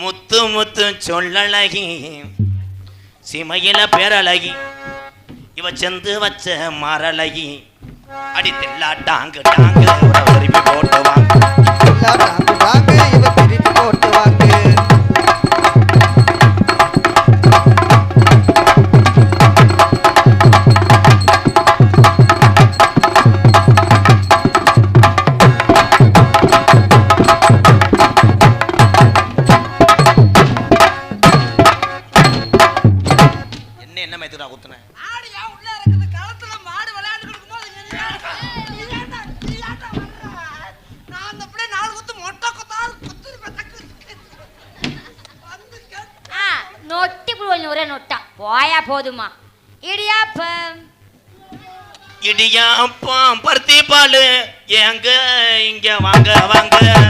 முத்து முத்து சொல்லழகி சிமையில பேரழகி இவ செந்து வச்ச மரழகி அடி தெல்லா டாங்கு டாங்கு போட்டு வாங்க. தக்கு வந்து கேட்டு ஆ நொட்டி புழுவல் ஒரே நொட்டா. போயா போதுமா. இடியாப்பம். இடியாப்பம் பருத்தி பாலு. எங்க இங்க வாங்க வாங்க.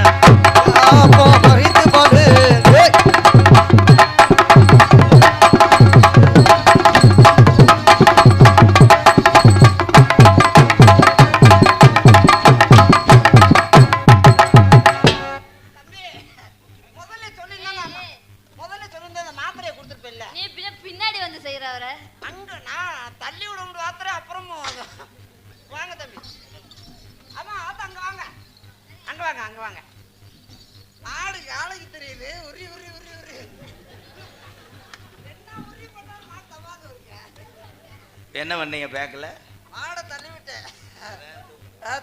கொடுத்துருப்பேன்ல நீ பின்ன பின்னாடி வந்து செய்யறவர அங்க நான் தள்ளி விட முடியும் மாத்திரை அப்புறமும் வாங்க தம்பி. அதான் அதான் அங்க வாங்க. அங்க வாங்க அங்க வாங்க. ஆடு காலைக்கு தெரியுது. உரி உரி உரி உரி. என்ன பண்ணீங்க பேக்கில்? ஆடை தள்ளி விட்டேன்.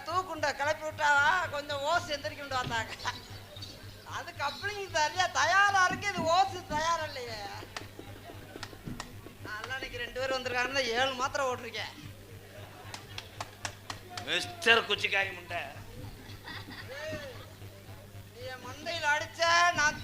தூக்குண்ட கிளப்பி விட்டாவா? கொஞ்சம் ஓசு எந்திரிக்கிட்டு வந்தாங்க அது கப்ளிங் சரியா தயாரா இருக்கு. இது ஓசு தயாரா பேரும் வந்திருக்காங்கன்னா ஏழு மாத்திரை ஓட்டிருக்கேன் மிஸ்டர் குச்சிக்காரி முண்டை. நீ என் மண்டையில் அடிச்ச நான்